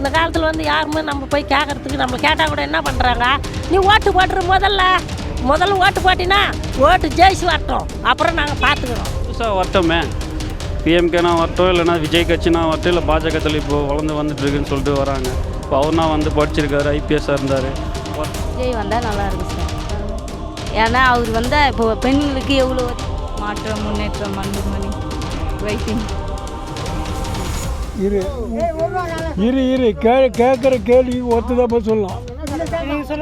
இந்த காலத்தில் வந்து யாருமே நம்ம போய் கேட்கறதுக்கு நம்ம கேட்டால் கூட என்ன பண்ணுறாங்க நீ ஓட்டு போட்டுரு முதல்ல. முதல்ல ஓட்டு போட்டினா ஓட்டு ஜெயிச்சு வரட்டும். அப்புறம் நாங்கள் பார்த்துக்குறோம் புதுசாக வரட்டுமே. பிஎம்கேனா வரட்டும் இல்லைனா விஜய் கட்சினா வரட்டும் இல்லை பாஜகத்தில் இப்போ வளர்ந்து வந்துட்டு இருக்குன்னு சொல்லிட்டு வராங்க. இப்போ அவர்னா வந்து படிச்சிருக்காரு ஐபிஎஸ்ஸாக இருந்தார். விஜய் வந்தால் நல்லா இருக்கும் சார். ஏன்னா அவர் வந்தால் இப்போ பெண்களுக்கு எவ்வளோ மாற்றம் முன்னேற்றம் அன்புமணி வெயிட்டிங் இரு. இரு இரு. கே கேட்குற கேள்வி ஒருத்தர் தான் போய் சொல்லலாம்.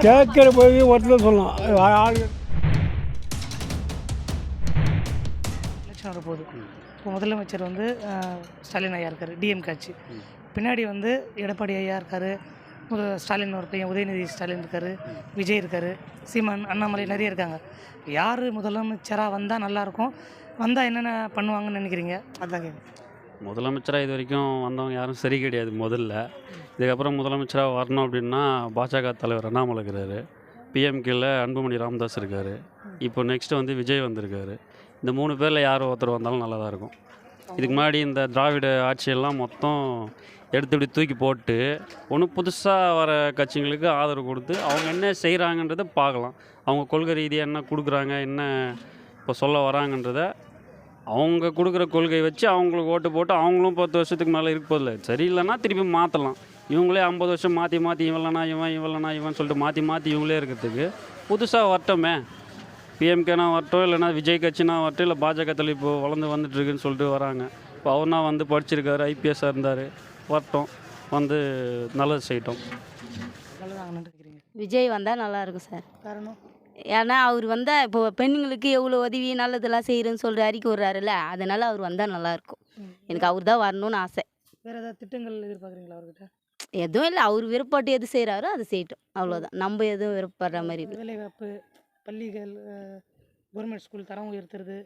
கேட்குற போய் ஒருத்தர் தான் சொல்லலாம். ஆள் எலெக்ஷன் வரப்போகுது. இப்போ முதலமைச்சர் வந்து ஸ்டாலின் ஐயா இருக்கார் டிஎம் கட்சி. பின்னாடி வந்து எடப்பாடி ஐயா இருக்கார் ஸ்டாலின் ஒரு பையன் உதயநிதி ஸ்டாலின் இருக்கார் விஜய் இருக்கார் சீமான் அண்ணாமலை நிறைய இருக்காங்க. யார் முதலமைச்சராக வந்தால் நல்லாயிருக்கும் வந்தால் என்னென்ன பண்ணுவாங்கன்னு நினைக்கிறீங்க? அதான் கேட்குறேன் முதலமைச்சராக இது வரைக்கும் வந்தவங்க யாரும் சரி கிடையாது முதல்ல. இதுக்கப்புறம் முதலமைச்சராக வரணும் அப்படின்னா பாஜக தலைவர் அண்ணாமலை இருக்கிறாரு. பிஎம்கேல அன்புமணி ராமதாஸ் இருக்கார். இப்போ நெக்ஸ்ட்டு வந்து விஜய் வந்திருக்காரு. இந்த மூணு பேரில் யார் ஒருத்தர் வந்தாலும் நல்லா தான் இருக்கும். இதுக்கு முன்னாடி இந்த திராவிட ஆட்சியெல்லாம் மொத்தம் எடுத்து இப்படி தூக்கி போட்டு ஒன்றும் புதுசாக வர கட்சிங்களுக்கு ஆதரவு கொடுத்து அவங்க என்ன செய்கிறாங்கன்றதை பார்க்கலாம். அவங்க கொள்கை ரீதியாக என்ன கொடுக்குறாங்க என்ன இப்போ சொல்ல வராங்கன்றதை அவங்க கொடுக்குற கொள்கை வச்சு அவங்களுக்கு ஓட்டு போட்டு அவங்களும் பத்து வருஷத்துக்கு மேலே இருக்க போதில்ல சரியில்லைன்னா திருப்பி மாற்றலாம் இவங்களே ஐம்பது வருஷம் மாற்றி மாற்றி இவன்லனா இவன் இவன்லனா இவன் சொல்லிட்டு மாற்றி மாற்றி இவங்களே இருக்கிறதுக்கு புதுசாக வரட்டுமே. பிஎம்கேனா வரட்டும் இல்லைனா விஜய் கட்சினா வரட்டும் இல்லை பாஜகத்தில் இப்போ வளர்ந்து வந்துட்டு இருக்குன்னு சொல்லிட்டு வராங்க. இப்போ அவர்னா வந்து படிச்சிருக்காரு ஐபிஎஸ்ஸாக இருந்தார். வரட்டும் வந்து நல்லது செய்யட்டும். விஜய் வந்தால் நல்லா இருக்கும் சார். காரணம்? ஏன்னா அவர் வந்தால் இப்போ பெண்களுக்கு எவ்வளோ உதவி நல்லதெல்லாம் செய்கிறேன்னு சொல்லிட்டு அறிக்கை விடுறாருல்ல அதனால் அவர் வந்தால் நல்லாயிருக்கும் எனக்கு அவர் தான் வரணும்னு ஆசை. வேறு ஏதாவது திட்டங்கள் எதிர்பார்க்குறீங்களா அவர்கிட்ட? எதுவும் இல்லை அவர் விருப்பப்பட்டு எது செய்கிறாரோ அது செய்யட்டும். அவ்வளோதான் நம்ம எதுவும் விருப்பப்படுற மாதிரி வேலைவாய்ப்பு பள்ளிகள் கவர்மெண்ட் ஸ்கூல் தரம் உயர்த்துறது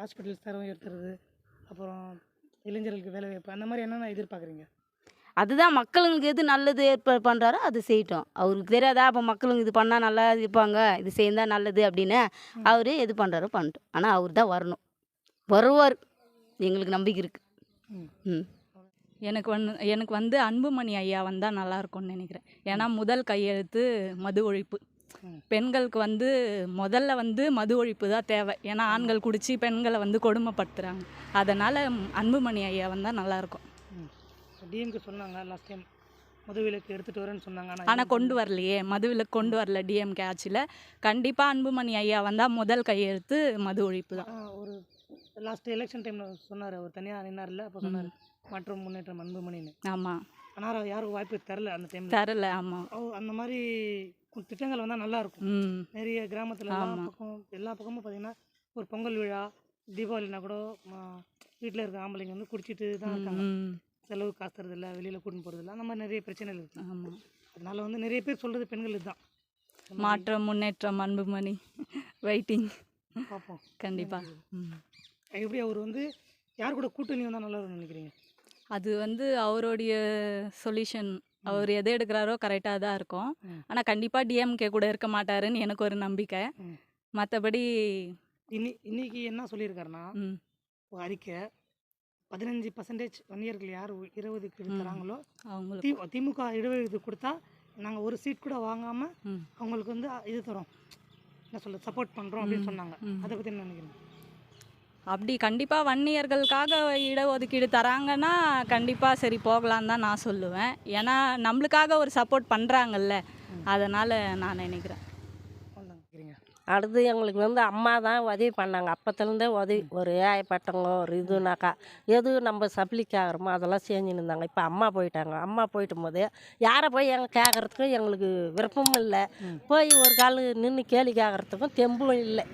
ஹாஸ்பிட்டல்ஸ் தரம் உயர்த்துறது அப்புறம் இளைஞர்களுக்கு வேலைவாய்ப்பு அந்த மாதிரி என்னென்ன எதிர்பார்க்குறீங்க? அதுதான் மக்களுங்களுக்கு எது நல்லது ஏற்பாடு பண்ணுறாரோ அது செய்யட்டும். அவருக்கு தெரியாதா அப்போ மக்களுங்க இது பண்ணால் நல்லா இருப்பாங்க இது செய்தால் நல்லது அப்படின்னு அவர் எது பண்ணுறாரோ பண்ணட்டும் ஆனால் அவர் தான் வரணும். வருவார். எங்களுக்கு நம்பிக்கை இருக்குது ம். எனக்கு வந்து எனக்கு வந்து அன்புமணி ஐயா வந்தால் நல்லா இருக்கும்னு நினைக்கிறேன். ஏன்னா முதல் கையெழுத்து மது ஒழிப்பு. பெண்களுக்கு வந்து முதல்ல வந்து மது ஒழிப்பு தான் தேவை. ஏன்னா ஆண்கள் குடித்து பெண்களை வந்து கொடுமைப்படுத்துகிறாங்க அதனால் அன்புமணி ஐயா வந்தால் நல்லாயிருக்கும் டிஎம்கே சொன்னாங்க லாஸ்ட் டைம் மதுவிலக்கு எடுத்துகிட்டு வரேன்னு சொன்னாங்க ஆனால் கொண்டு வரலையே. மதுவில் கொண்டு வரல டிஎம்கே ஆட்சியில். கண்டிப்பாக அன்புமணி ஐயா வந்தால் முதல் கையெழுத்து மது ஒழிப்பு தான். ஒரு லாஸ்ட் எலெக்ஷன் டைமில் சொன்னார். அவர் தனியாக நின்னார்ல அப்போ சொன்னார் மாற்றம் முன்னேற்றம் அன்புமணின்னு. ஆமாம் ஆனால் யாருக்கும் வாய்ப்பு தரல அந்த டைமில் தரல ஆமாம் அந்த மாதிரி திட்டங்கள் வந்தால் நல்லா இருக்கும். ம். நிறைய கிராமத்துல எல்லா. பக்கம் எல்லா பக்கமும் பார்த்தீங்கன்னா ஒரு பொங்கல் விழா தீபாவளினா கூட வீட்டில் இருக்க ஆம்பளைங்க வந்து குடிச்சிட்டு தான் இருக்காங்க. செலவு காசு தரதில்ல வெளியில் கூட்டின்னு போகிறதில்ல அந்த மாதிரி நிறைய பிரச்சனைகள் இருக்குது ஆமாம் அதனால வந்து நிறைய பேர் சொல்கிறது பெண்கள் இதுதான். மாற்றம் முன்னேற்றம் அன்புமணி வெயிட்டிங் பார்ப்போம். கண்டிப்பாக ம். எப்படி அவர் வந்து யார் கூட கூட்டணி வந்தால் நல்லா நினைக்கிறீங்க? அது வந்து அவருடைய சொல்யூஷன் அவர் எது எடுக்கிறாரோ கரெக்டாக தான் இருக்கும். ஆனால் கண்டிப்பாக டிஎம்கே கூட இருக்க மாட்டாருன்னு எனக்கு ஒரு நம்பிக்கை. மற்றபடி இன்னி இன்னைக்கு என்ன சொல்லியிருக்காருன்னா அறிக்கை பதினஞ்சு பர்சன்டேஜ் வன்னியர்கள் யார். தராங்களோ அவங்களுக்கு தி திமுக இடஒதுக்கீடு கொடுத்தா நாங்கள் ஒரு சீட் கூட வாங்காமல். அவங்களுக்கு வந்து இது தரோம் என்ன சொல்ல சப்போர்ட் பண்ணுறோம் அப்படின்னு. சொன்னாங்க. அதை பற்றி என்ன நினைக்கிறீங்க அப்படி கண்டிப்பாக வன்னியர்களுக்காக இடஒதுக்கீடு தராங்கன்னா கண்டிப்பாக சரி போகலான்னு தான் நான் சொல்லுவேன் ஏன்னா நம்மளுக்காக ஒரு சப்போர்ட் பண்ணுறாங்கல்ல அதனால் நான் நினைக்கிறேன் அடுத்து எங்களுக்கு வந்து அம்மா தான் உதவி பண்ணாங்க. அப்போத்துலேருந்தே உதவி ஒரு ஏஐப்பட்டவங்க ஒரு இதுனாக்கா எது நம்ம சப்ளிக் ஆகிறோமோ அதெல்லாம் செஞ்சுன்னு இருந்தாங்க இப்போ அம்மா போயிட்டாங்க. அம்மா போயிட்டும் போது யாரை போய் எங்க கேட்குறதுக்கும் எங்களுக்கு விருப்பமும் இல்லை. போய் ஒரு கால் நின்று கேலி கேட்குறதுக்கும் தெம்பும் இல்லை.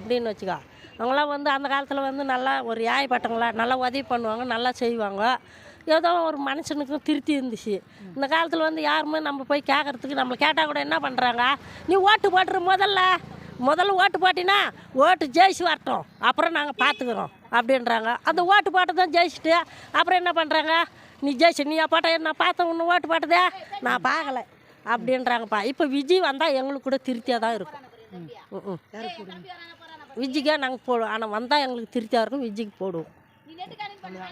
அப்படின்னு வச்சுக்கோ. அவங்களாம் வந்து அந்த காலத்தில் வந்து நல்லா ஒரு ஏஐப்பட்டவங்களா நல்லா உதவி பண்ணுவாங்க நல்லா செய்வாங்க. ஏதோ ஒரு மனுஷனுக்கும் திருப்தி இருந்துச்சு. இந்த காலத்தில் வந்து யாருமே நம்ம போய் கேட்குறதுக்கு நம்மளை கேட்டால் கூட என்ன பண்ணுறாங்க நீ ஓட்டு போட்டுரு முதல்ல. முதல்ல ஓட்டு போட்டினா ஓட்டு ஜெயிச்சு வரட்டும். அப்புறம் நாங்கள் பார்த்துக்குறோம் அப்படின்றாங்க. அந்த ஓட்டு போட்டு தான் ஜெயிச்சுட்டு அப்புறம் என்ன பண்ணுறாங்க நீ ஜெயிச்சு நீ போட்ட நான் பார்த்தேன் ஒன்று ஓட்டு போட்டதே. நான் பார்க்கல. அப்படின்றாங்கப்பா. இப்போ விஜய் வந்தால் எங்களுக்கு கூட திருப்தியாக தான் இருக்கும். ம், விஜிக்கே நாங்கள் போடுவோம். ஆனால் வந்தால் எங்களுக்கு திருப்தியாக இருக்கும். விஜிக்கு போடுவோம்.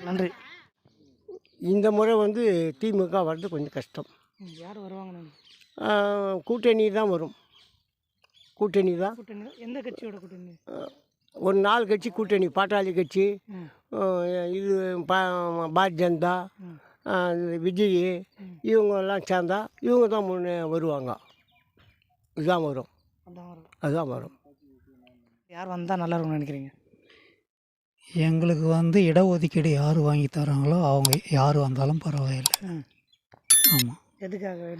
நன்றி. இந்த முறை வந்து திமுக வர்றது கொஞ்சம் கஷ்டம். யார் வருவாங்கன்னு? ஆஹ், கூட்டணி தான் வரும். கூட்டணி தான். கூட்டணி எந்த கட்சியோட கூட்டணி? ஒரு நாலு கட்சி கூட்டணி பாட்டாளி கட்சி இது பா பாரதிய ஜனதா விஜய் இவங்கெல்லாம் சேர்ந்தா இவங்க தான் முன்னே வருவாங்க. இதுதான் வரும். அதான் வரும். அதுதான் வரும். யார் வந்தால் நல்லா இருக்கும்னு நினைக்கிறீங்க? எங்களுக்கு வந்து இடஒதுக்கீடு யார் வாங்கி தராங்களோ அவங்க யார் வந்தாலும் பரவாயில்லை. ஆமாம் எதுக்காக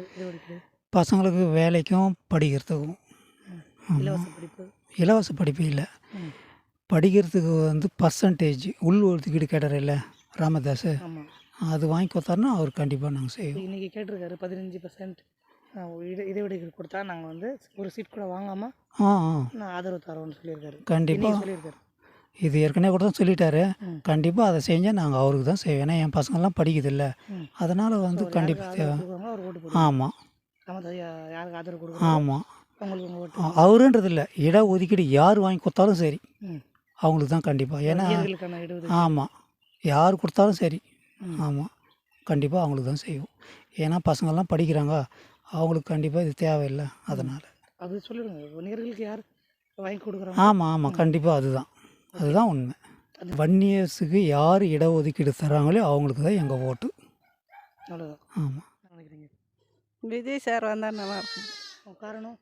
பசங்களுக்கு வேலைக்கும் படிக்கிறதுக்கும். இலவச படிப்பு. இலவச படிப்பு இல்லை. படிக்கிறதுக்கு வந்து பர்சன்டேஜ் உள் ஒதுக்கீடு கேட்டார் இல்லை ராமதாஸ். அது வாங்கி கொடுத்தாருன்னா அவர் கண்டிப்பாக நாங்கள் செய்வோம். இன்னைக்கு கேட்டிருக்காரு பதினஞ்சு பர்சன்ட் இட இடைவெளிகள் கொடுத்தா நாங்கள் வந்து ஒரு சீட் கூட வாங்காமல் ஆ ஆ. நான் ஆதரவு தரோம்னு சொல்லியிருக்காரு. கண்டிப்பாக சொல்லியிருக்காரு. இது ஏற்கனவே கூட தான் சொல்லிட்டாரு. கண்டிப்பாக அதை செஞ்சால் நாங்கள் அவருக்கு தான் செய்வோம். ஏன்னா என் பசங்கள்லாம் படிக்குதில்ல. அதனால் வந்து கண்டிப்பாக தேவை. ஆமாம் யாருக்கு ஆதரவு கொடுக்குறாங்க ஆமாம் உங்களுக்கு ஓட்டு அவருன்றது இல்லை. இட ஒதுக்கீடு யார் வாங்கி கொடுத்தாலும் சரி. அவங்களுக்கு தான் கண்டிப்பாக ஏன்னா ஆமாம் யார் கொடுத்தாலும் சரி. ஆமாம் கண்டிப்பாக அவங்களுக்கு தான் செய்வோம். ஏன்னா பசங்கள்லாம் படிக்கிறாங்க. அவங்களுக்கு கண்டிப்பாக இது தேவையில்லை. அதனால். அது சொல்லிடுங்க யார் வாங்கி கொடுக்குறாங்க? ஆமாம் ஆமாம் கண்டிப்பாக அதுதான். அதுதான் உண்மை. வன்னியர்ஸுக்கு யார் இடஒதுக்கீடு தராங்களோ அவங்களுக்கு தான் எங்கள் ஓட்டு. அவ்வளோதான் ஆமாம் விஜய் சார் வந்தால் நல்லா இருக்கும் காரணம்?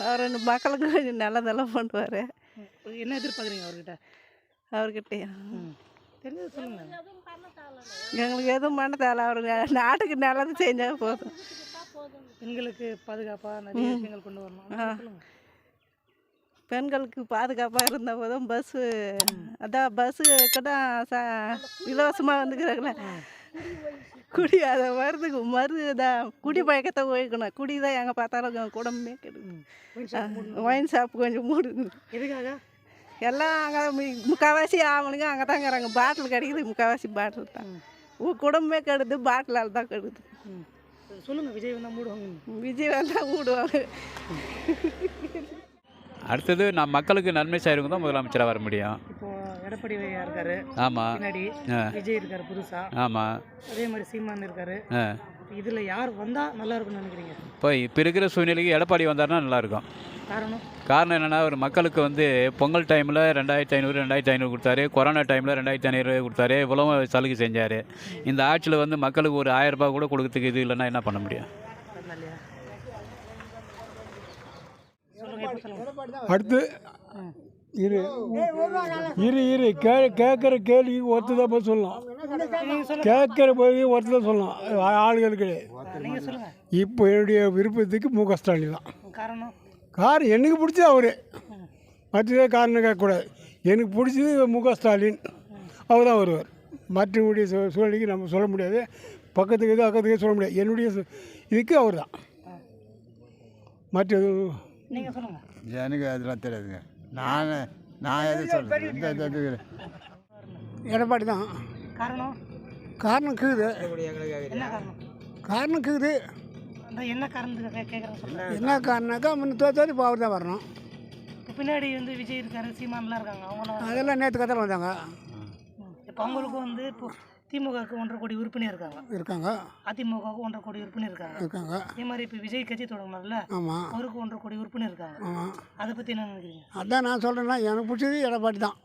அவர் மக்களுக்கு கொஞ்சம் நல்லதெல்லாம் பண்ணுவார். என்ன எதிர்பார்க்குறீங்க அவர்கிட்ட? அவர்கிட்ட ம். தெரிஞ்சது சொல்லுங்க. எங்களுக்கு எதுவும் பண்ண தேவை அவர் நாட்டுக்கு நல்லது செஞ்சால் போதும். பெண்களுக்கு பாதுகாப்பாக நிறைய விஷயங்கள் கொண்டு வரணும். பெண்களுக்கு பாதுகாப்பாக இருந்த போதும். பஸ்ஸு அதான் பஸ்ஸு கூட ச இலவசமாக வந்துக்கிறாங்களே. குடி அதை மருந்துக்கு மருந்து தான் குடி பழக்கத்தை ஒழிக்கணும் குடி தான் எங்கே பார்த்தாலும் குடும்பமே கெடுது ஒயின் ஷாப் கொஞ்சம் மூடுது எதுக்காக? எல்லாம் அங்கே முக்கால்வாசி ஆவணுங்க அங்கே தான் இருக்கிறாங்க பாட்டில் கிடைக்குது முக்கால்வாசி பாட்டில் தான். உ- குடும்பமே கெடுது பாட்டிலால் தான் கெடுது. சொல்லுங்க விஜய் வந்தால் மூடுவாங்க. விஜய் வந்தால் மூடுவாங்க. அடுத்தது நான் மக்களுக்கு நன்மை செய்கிறவங்க தான் முதலமைச்சராக வர முடியும். இப்போ எடப்பாடி இருக்காரு. ஆமாம் பின்னாடி. விஜய் இருக்காரு புதுசா. ஆமாம் அதே மாதிரி சீமான் இருக்காரு. ஆ. இதுல யார் வந்தா நல்லா இருக்கும்னு நினைக்கிறீங்க? இப்போ இப்போ இருக்கிற சூழ்நிலைக்கு எடப்பாடி வந்தாருன்னா நல்லாயிருக்கும் காரணம்? காரணம் என்னென்னா ஒரு மக்களுக்கு வந்து பொங்கல் டைமில் ரெண்டாயிரத்தி ஐநூறு ரெண்டாயிரத்தி ஐநூறு கொடுத்தாரு. கொரோனா டைமில் ரெண்டாயிரத்தி ஐநூறு கொடுத்தாரு. இவ்வளோ சலுகை செஞ்சார். இந்த ஆட்சியில் வந்து மக்களுக்கு ஒரு ஆயிரம் ரூபாய் கூட கொடுக்கறதுக்கு இது இல்லைன்னா என்ன பண்ண முடியும்? அடுத்து இரு. இரு இரு. கே கேட்குற கேள்வி ஒருத்ததான் சொல்லலாம். கேட்குற போய் ஒருத்தர் சொல்லலாம். ஆளுகளுக்கு. நீங்க சொல்லுங்க. இப்போ என்னுடைய விருப்பத்துக்கு மு க. ஸ்டாலின் தான். காரணம்? கார் எனக்கு பிடிச்சது அவரு. மற்றதே காரணம் கேட்கக்கூடாது. எனக்கு பிடிச்சது மு க. ஸ்டாலின். அவர் தான் வருவார். மற்றவங்களுடைய சூ- சூழ்நிலைக்கு நம்ம சொல்ல முடியாது. பக்கத்துக்கு இது அக்கத்துக்கு சொல்ல முடியாது. என்னுடைய இதுக்கு அவர் தான். சொல்லுங்க. எனக்கு அதெல்லாம் தெரியாதுங்க. நான் நான் எது சொல்கிறது இந்த இந்த இது எடப்பாடி தான். காரணம்? காரணம் இருக்குது என்ன காரணம்? காரணம் அந்த என்ன காரணத்துக்கு கேட்குறேன் என்ன காரணம்னாக்கா முன்ன தோத்தாது இப்போ அவர் தான் வரணும். இப்போ பின்னாடி வந்து விஜய் இருக்காரு சீமான்லாம் இருக்காங்க அவங்களாம் அதெல்லாம் நேற்று கதை வந்தாங்க. இப்போ அவங்களுக்கும் வந்து இப்போ திமுகவுக்கு ஒன்றரை கோடி உறுப்பினர் இருக்காங்க. இருக்காங்க. அதிமுகவுக்கு ஒன்றரை கோடி உறுப்பினர் இருக்காங்க. இருக்காங்க. அதே மாதிரி இப்போ விஜய் கட்சி தொடங்கினார்ல ஆமாம் அவருக்கு ஒன்றரை கோடி உறுப்பினர் இருக்காங்க. ஆமாம் அதை பற்றி என்ன நினைக்கிறீங்க? அதான் நான் சொல்கிறேன்னா எனக்கு பிடிச்சது எடப்பாடி தான்.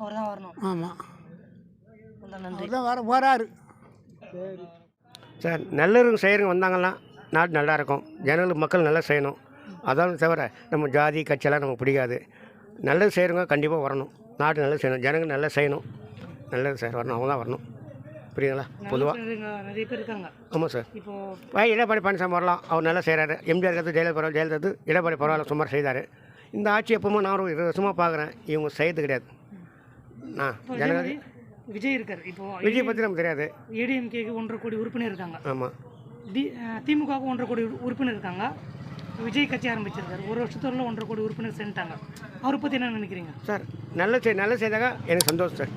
அவர் தான் வரணும். ஆமாம் ரொம்ப நன்றி. அவர் தான் வர போகிறாரு சார் நல்லவங்க செய்கிறவங்க வந்தாங்கன்னா நாடு நல்லா இருக்கும். ஜனங்களுக்கு மக்கள் நல்லா செய்யணும். அதான் தவிர நம்ம ஜாதி கட்சியெல்லாம் நமக்கு பிடிக்காது. நல்லது செய்கிறவங்க கண்டிப்பாக வரணும். நாடு நல்லா செய்யணும். ஜனங்க நல்லா செய்யணும். நல்லது சார் வரணும். அவங்க தான் வரணும். புரியுதுங்களா? பொதுவாக நிறைய பேர் இருக்காங்க. ஆமாம் சார். இப்போ எடப்பாடி பழனிசாமி வரலாம். அவர் நல்லா செய்கிறாரு எம்ஜிஆர் கற்று ஜெயலலிதா பரவாயில்ல ஜெயலலிதா எடப்பாடி பரவாயில்ல சுமார் செய்தார். இந்த ஆட்சி எப்பவுமே நான் ஒரு இருபது வருஷமாக பார்க்குறேன் இவங்க செய்யறது கிடையாது. நான் மாதிரி விஜய் இருக்காரு. இப்போ விஜய் பற்றி நமக்கு தெரியாது. ஏடிஎம்கேக்கு ஒன்றரை கோடி உறுப்பினர் இருக்காங்க. ஆமாம் டி திமுகவுக்கு ஒன்றரை கோடி உறு- உறுப்பினர் இருக்காங்க. விஜய் கட்சி ஆரம்பிச்சிருக்காரு. ஒரு வருஷத்துல ஒன்றரை கோடி உறுப்பினர் சென்ட்டாங்க அவரை பற்றி என்ன நினைக்கிறீங்க? சார் நல்ல செய் நல்ல செய்தாக எனக்கு சந்தோஷம் சார்.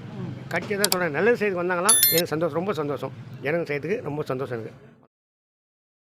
கட்சி தான் சொல்கிறேன் நல்லது செய்து வந்தாங்களாம். எனக்கு சந்தோஷம் ரொம்ப சந்தோஷம். எனக்கு செய்யறதுக்கு ரொம்ப சந்தோஷம் எனக்கு.